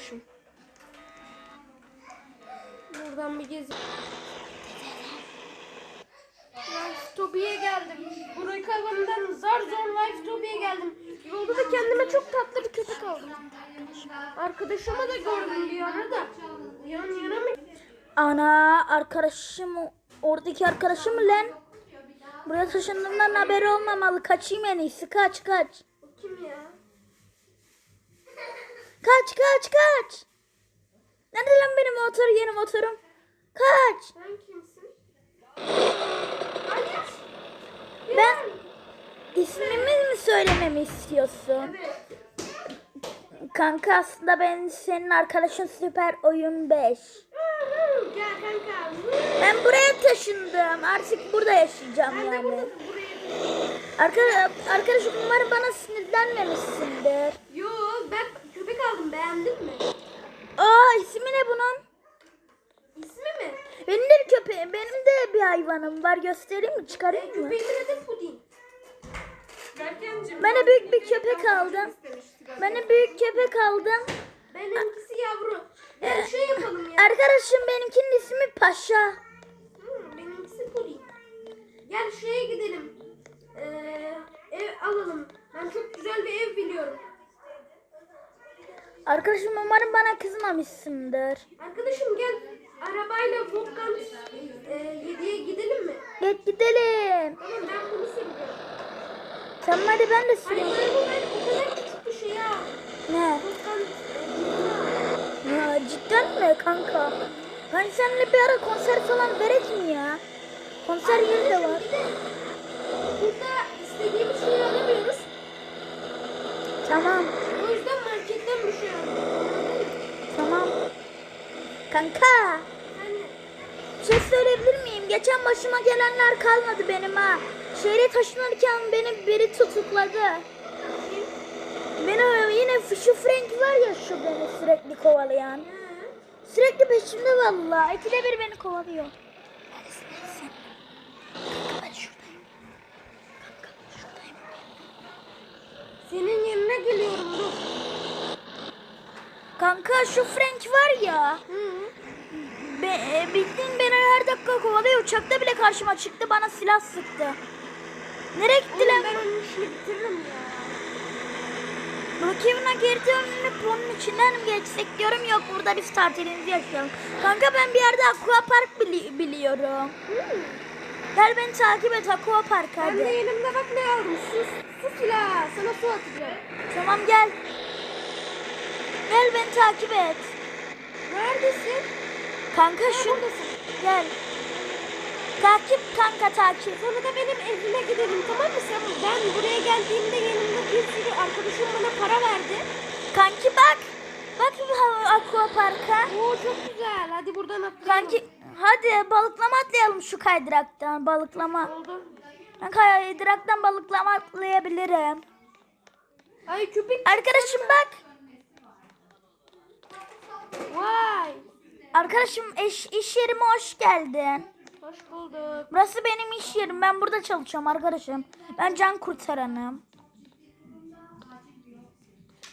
Arkadaşım? Buradan bir gez. Life Tobi'ye geldim. Burak avından zar zor Life Tobi'ye geldim. Yolda da kendime çok tatlı bir köpek aldım. Arkadaşımı da gördüm bir ara. Yan yana mı? Ana arkadaşım oradaki arkadaşım lan? Buraya taşındığımdan haberi olmamalı. Kaçayım en iyisi. Kaç kaç. O kim ya? Kaç kaç kaç. Nerede lan benim motor yeni motorum? Kaç. Sen kimsin? Hayır. Ben ismimi mi söylememi istiyorsun? Evet. Kanka aslında ben senin arkadaşın Süper Oyun 5. Hı, Gel kanka. Ben buraya taşındım. Artık burada yaşayacağım Ben de yani. burada buraya. Arka, arkadaşım umarım bana sinirlenmemişsindir. Yo ben köpek aldım beğendin mi? Aa ismi ne bunun? İsmi mi? Benim de bir köpeğim, benim de bir hayvanım var. Göstereyim mi? Çıkarayım mı? köpeğimin adı Pudin. Berkencim. Ben de büyük bir köpek aldım. De büyük köpek aldım. Benimkisi yavru. Gel şey yapalım ya. Arkadaşım benimkinin ismi Paşa. Hı, benimkisi Pudin. Gel şeye gidelim. Ee, ev alalım. Ben çok güzel bir ev biliyorum. Arkadaşım umarım bana kızmamışsındır. Arkadaşım gel. Arabayla Volkan e, 7'ye gidelim mi? Git gidelim. Tamam ben bunu süreceğim. Tamam hadi ben de Ay süreyim. bu ben o kadar küçük bir şey ya. Ne? E, Ya cidden mi kanka? Hani seninle bir ara konser falan verek mi ya? Konser yeri de var. Burada istediğimiz şeyi alamıyoruz. Tamam. O yüzden marketten bir şey alıyoruz. Tamam. Kanka. Yani Bir şey söyleyebilir miyim? Geçen başıma gelenler kalmadı benim ha. Şehre taşınırken beni biri tutukladı. Beni yine şu Frank var ya şu beni sürekli kovalayan. Sürekli peşimde vallahi. İkide bir beni kovalıyor. Senin yerine geliyorum dur. Kanka şu Frank var ya. Hı. Be, e, bildiğin beni her dakika kovalıyor. Uçakta bile karşıma çıktı bana silah sıktı. Nereye gitti Oğlum ben onun işini bitiririm ya. Brookhaven'a geri dönüp onun içinden mi geçsek diyorum yok burada biz tatilimizi yaşayalım. Kanka ben bir yerde aqua park bili- biliyorum. Hı. Gel beni takip et aqua park Ben de hadi. elimde bak ne aldım. Su, su silahı. Sana su atacağım. Tamam gel. Gel beni takip et. Neredesin? Kanka şu gel. Takip kanka takip. Sonra da benim evime gidelim tamam mı? Sen, ben buraya geldiğimde yanımda bir sürü arkadaşım bana para verdi. Kanki bak. Bak bu aqua parka. Oo çok güzel. Hadi buradan atlayalım. Kanki hadi balıklama atlayalım şu kaydıraktan balıklama. Oldu. Ben kaydıraktan balıklama atlayabilirim. Ay köpek. Arkadaşım bak. Vay. Arkadaşım iş, iş yerime hoş geldin. Hoş bulduk. Burası benim iş yerim. Ben burada çalışıyorum arkadaşım. Ben can kurtaranım.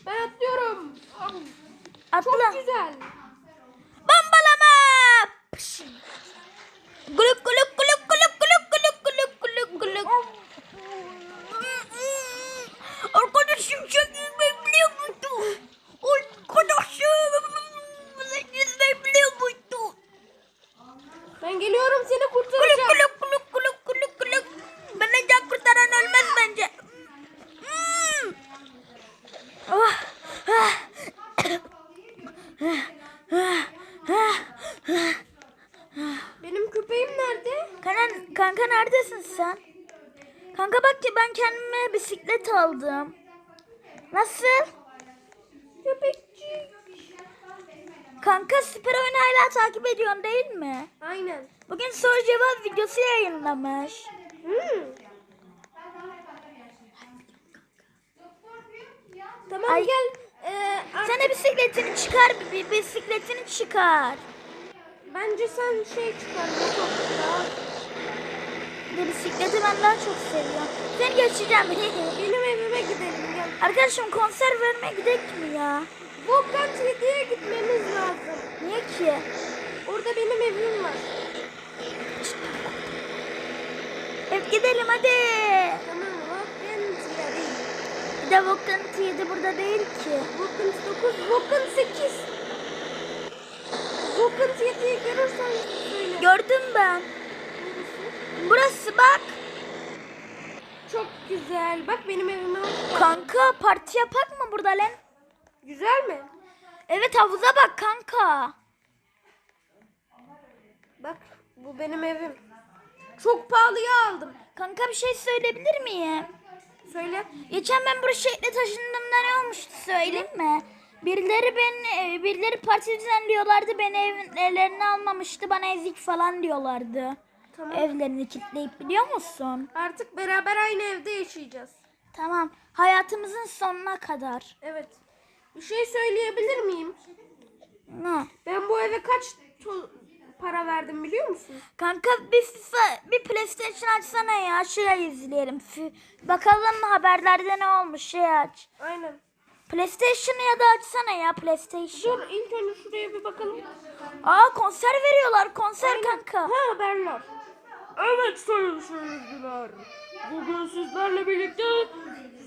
Ben atlıyorum. Atla. Çok güzel. Bombalama. Pış. Guluk guluk guluk guluk guluk guluk guluk guluk guluk. Arkadaşım çok yüzmeyi biliyor musun? Arkadaşım sen yüzmeyi biliyor musun? Ben geliyorum seni Kuluk kurtaracağım. kuluk kuluk kuluk kuluk kuluk. Bana can kurtaran ölmez bence. Hmm. Oh. Ah. Benim köpeğim nerede? Kanka, kanka neredesin sen? Kanka bak ki ben kendime bisiklet aldım. Nasıl? Köpekçik. Kanka süper oyunu hala takip ediyorsun değil mi? Aynen. Bugün soru cevap videosu yayınlamış. Hmm. Tamam Ay. gel. Ee, Sen de bisikletini çıkar, bir bisikletini çıkar. Bence sen şey çıkar. de bisikleti ben daha çok seviyorum. Seni geçeceğim. Benim evime gidelim gel. Arkadaşım konser vermeye gidelim mi ya? Volkan City'ye gitmemiz lazım. Niye ki? Orada benim evim var. Hep gidelim hadi. Tamam Volkan City değil. Bir de Volkan 7 burada değil ki. Volkan 9, Volkan 8. Volkan City'yi görürsen söyle. Gördüm ben. Burası bak. Çok güzel. Bak benim evime. Kanka parti yapak mı burada lan? Güzel mi? Evet havuza bak kanka. Bak bu benim evim. Çok pahalıya aldım. Kanka bir şey söyleyebilir miyim? Söyle. Geçen ben buraya şehre taşındığımda ne olmuştu söyleyeyim mi? Birileri ben e, birileri parti düzenliyorlardı. Beni evin evlerini almamıştı. Bana ezik falan diyorlardı. Tamam. Evlerini kilitleyip biliyor musun? Artık beraber aynı evde yaşayacağız. Tamam. Hayatımızın sonuna kadar. Evet. Bir şey söyleyebilir miyim? Ne? Ben bu eve kaç para verdim biliyor musun? Kanka bir FIFA, bir PlayStation açsana ya. Şey izleyelim. Bakalım haberlerde ne olmuş şey aç. Aynen. PlayStation'ı ya da açsana ya PlayStation. Dur ilk önce şuraya bir bakalım. Aa konser veriyorlar konser Aynen. kanka. Ha haberler. Evet sayın seyirciler. Bugün sizlerle birlikte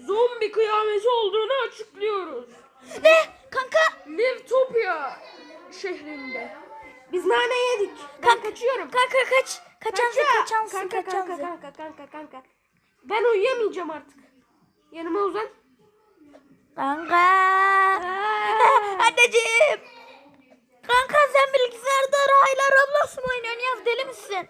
zombi kıyameti olduğunu açıklıyoruz. Ne? Kanka Livetopia şehrinde. Biz nane yedik. Ben kaçıyorum. kanka kaç. Kaçansın Kaça. kaçansın kanka, kanka, kaçansın. kanka, kanka, kanka. Ben uyuyamayacağım artık. Yanıma uzan. Kanka. Aa. Anneciğim. Kanka sen bilgisayarda hala Roblox mu oynuyorsun ya deli misin?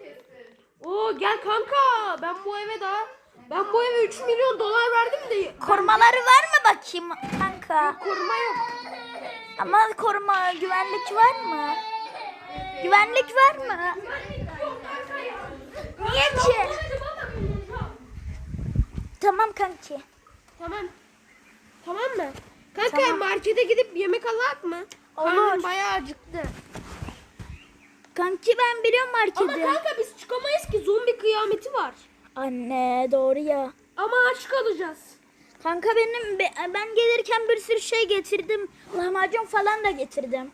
Oo gel kanka. Ben bu eve daha ben bu eve 3 milyon dolar verdim de Korumaları var mı bakayım kanka? koruma yok. Ama koruma güvenlik var mı? Güvenlik var mı? Niye ki? Tamam kanki. Tamam. Tamam mı? Kanka Tamam. markete gidip yemek alak mı? Olur. Karnım bayağı acıktı. Kanki ben biliyorum Ama marketi. kanka biz çıkamayız ki zombi kıyameti var. Anne doğru ya. Ama aç kalacağız. Kanka benim be- ben gelirken bir sürü şey getirdim. Lahmacun falan da getirdim.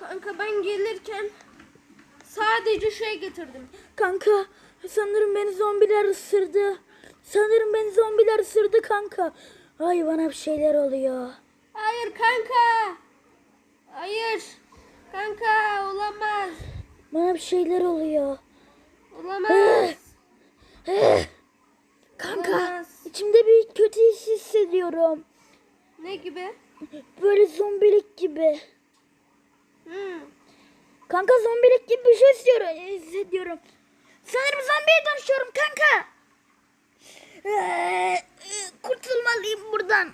Kanka ben gelirken sadece şey getirdim. Kanka sanırım beni zombiler ısırdı. Sanırım beni zombiler ısırdı kanka. Ay bana bir şeyler oluyor. Hayır kanka. Hayır. Kanka olamaz. Bana bir şeyler oluyor. Olamaz. Kanka Olamaz. İçimde bir kötü his hissediyorum. Ne gibi? Böyle zombilik gibi. Hmm. Kanka zombilik gibi bir şey istiyorum, hissediyorum. Sanırım zombiye dönüşüyorum kanka. Ee, Kurtulmalıyım buradan.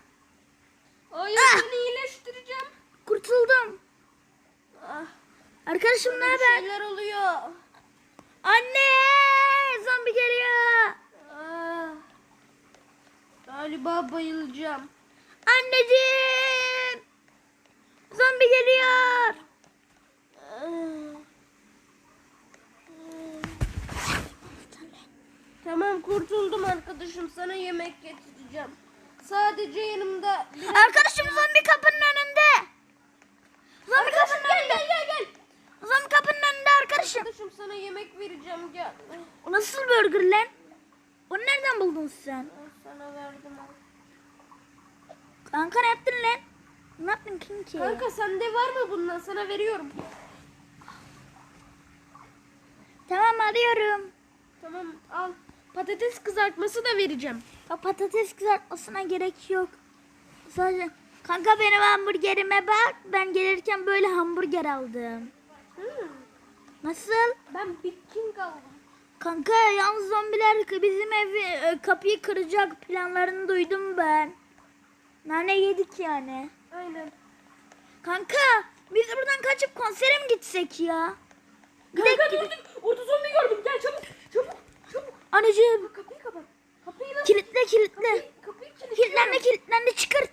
Hayır Ah! seni iyileştireceğim. Kurtuldum. Ah, Arkadaşım ne haber? şeyler oluyor. Anne! Zombi geliyor. Galiba bayılacağım. Anneciğim! Zombi geliyor. Tamam kurtuldum arkadaşım. Sana yemek getireceğim. Sadece yanımda biraz... Arkadaşım zombi kapının önünde. Zombi kapının önünde. Gel gel gel. Zombi kapının önünde arkadaşım. Arkadaşım sana yemek vereceğim gel. O nasıl burger lan? Onu nereden buldun sen? Sana verdim. al. Kanka ne yaptın lan? Ne yaptın kinki? Kanka sende var mı bundan? Sana veriyorum. Tamam alıyorum. Tamam al. Patates kızartması da vereceğim. Ya patates kızartmasına gerek yok. Sadece kanka benim hamburgerime bak. Ben gelirken böyle hamburger aldım. Hmm. Nasıl? Ben Big King aldım. Kanka yalnız zombiler bizim evi e, kapıyı kıracak planlarını duydum ben. Nane yedik yani. Aynen. Kanka biz buradan kaçıp konsere mi gitsek ya? Kanka Gidelim, gördüm. Orada zombi gördüm. Gel çabuk. Çabuk. Çabuk. Anneciğim Kapıyı kapat. Kapıyı lan. kilitle kilitle. Kapıyı kilitliyorum. Kilitlendi kilitlendi çıkart.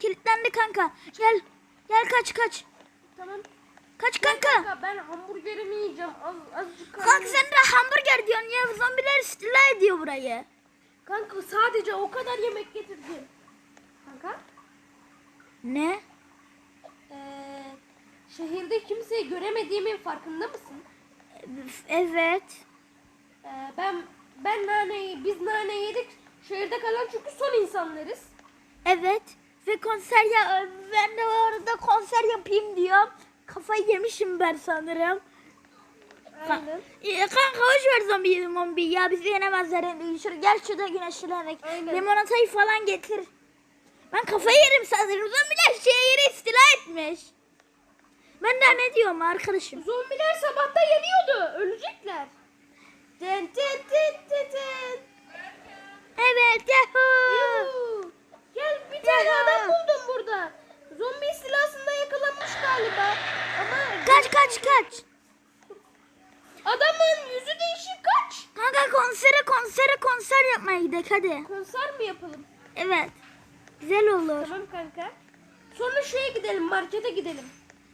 Kilitlendi kanka. Gel. Gel kaç kaç. Tamam. Kaç Gel kanka. ben hamburgerimi yiyeceğim. Az, azıcık Kanka sen de hamburger diyorsun ya. Zombiler istila ediyor burayı. Kanka sadece o kadar yemek getirdim. Kanka. Ne? Ee, şehirde kimseyi göremediğimin farkında mısın? Evet. Ee, ben ben naneyi biz nane yedik. Şehirde kalan çünkü son insanlarız. Evet. Ve konser ya ben de orada konser yapayım diyorum. Kafayı yemişim ben sanırım. Aynen. Ya kanka hoş ver zombi zombi ya bizi yenemezler. Şuraya gel şurada güneşlenerek. Limonatayı falan getir. Ben kafayı yerim sanırım. Zombiler şehri istila etmiş. Ben daha ne diyorum arkadaşım? Zombiler sabahta yeniyordu. Ölecekler. Ten ten ten ten ten. Evet yahoo. Yuhu. Gel bir tane Yahu. adam buldum burada. Zombi istilasında yakalanmış galiba. Ama Kaç kaç kaç. adamın yüzü değişik kaç. Kanka konsere konsere konser yapmaya gidelim hadi. Konser mi yapalım? Evet. Güzel olur. Tamam kanka. Sonra şeye gidelim markete gidelim.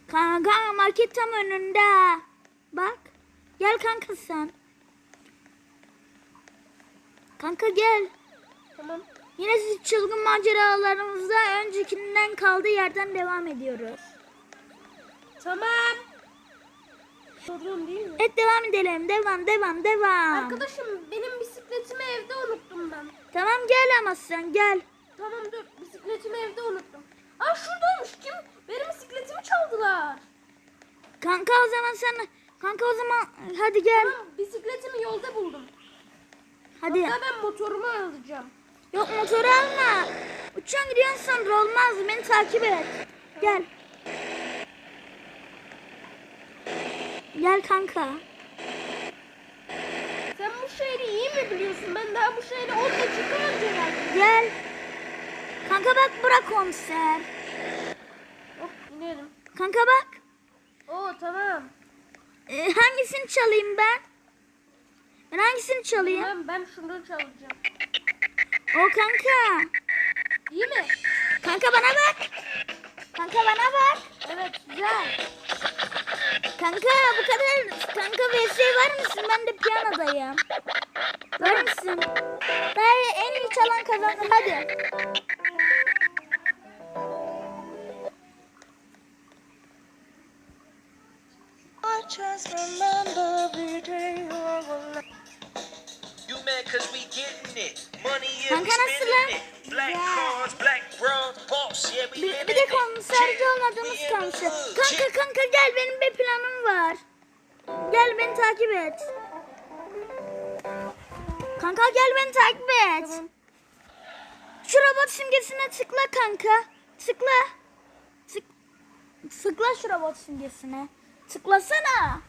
Kanka market tam önünde. Bak. Gel kanka sen. Kanka gel. Tamam. Yine siz çılgın maceralarımızda öncekinden kaldığı yerden devam ediyoruz. Tamam. Sorun değil mi? Evet devam edelim. Devam devam devam. Arkadaşım benim bisikletimi evde unuttum ben. Tamam gel ama sen gel. Tamam dur bisikletimi evde unuttum. Aa şuradaymış kim? Benim bisikletimi çaldılar. Kanka o zaman sen kanka o zaman hadi gel. Tamam bisikletimi yolda buldum. Hadi. Hatta ben motorumu alacağım. Yok motoru alma. Uçan gidiyorsun sonra olmaz. Beni takip et. Gel. Gel kanka. Sen bu şehri iyi mi biliyorsun? Ben daha bu şehri 10 dakika önce geldim. Gel. Kanka bak bırak konser. Hop inerim. Kanka bak. Oo tamam. Ee, hangisini çalayım ben? Ben hangisini çalayım? Tamam ben şunu çalacağım. O kanka. İyi mi? Kanka bana bak. Kanka bana bak. Evet güzel. Kanka bu kadar. Kanka VS var mısın? Ben de piyanodayım. Var mısın? Ben en iyi çalan kazanır. Hadi. Just remember every day you were alive. You mad cause we getting it. Money yeah, Kanka we nasıl lan? spending it. Black cars, Bir, bir de Chill, olmadığımız hood, Kanka kanka gel benim bir planım var. Gel beni takip et. Kanka gel beni takip et. Tamam. Şu robot simgesine tıkla kanka. Tıkla. Tık. Tıkla şu robot simgesine. Tıklasana.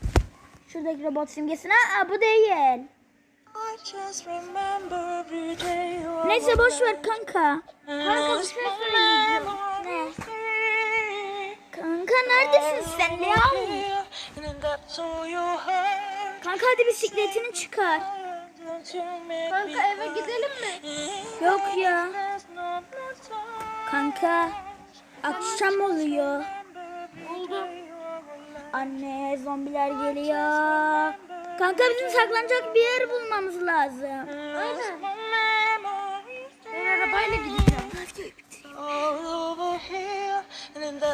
Şuradaki robot simgesine. Aa bu değil. Neyse boş ver kanka. Kanka bir şey söyleyeceğim. Ne? Kanka neredesin sen heard. Kanka hadi bisikletini çıkar. Kanka eve gidelim mi? Yok ya. Kanka akşam oluyor. Oldu. Anne zombiler geliyor. Kanka bizim saklanacak bir yer bulmamız lazım. Aynen. Ben arabayla gideceğim.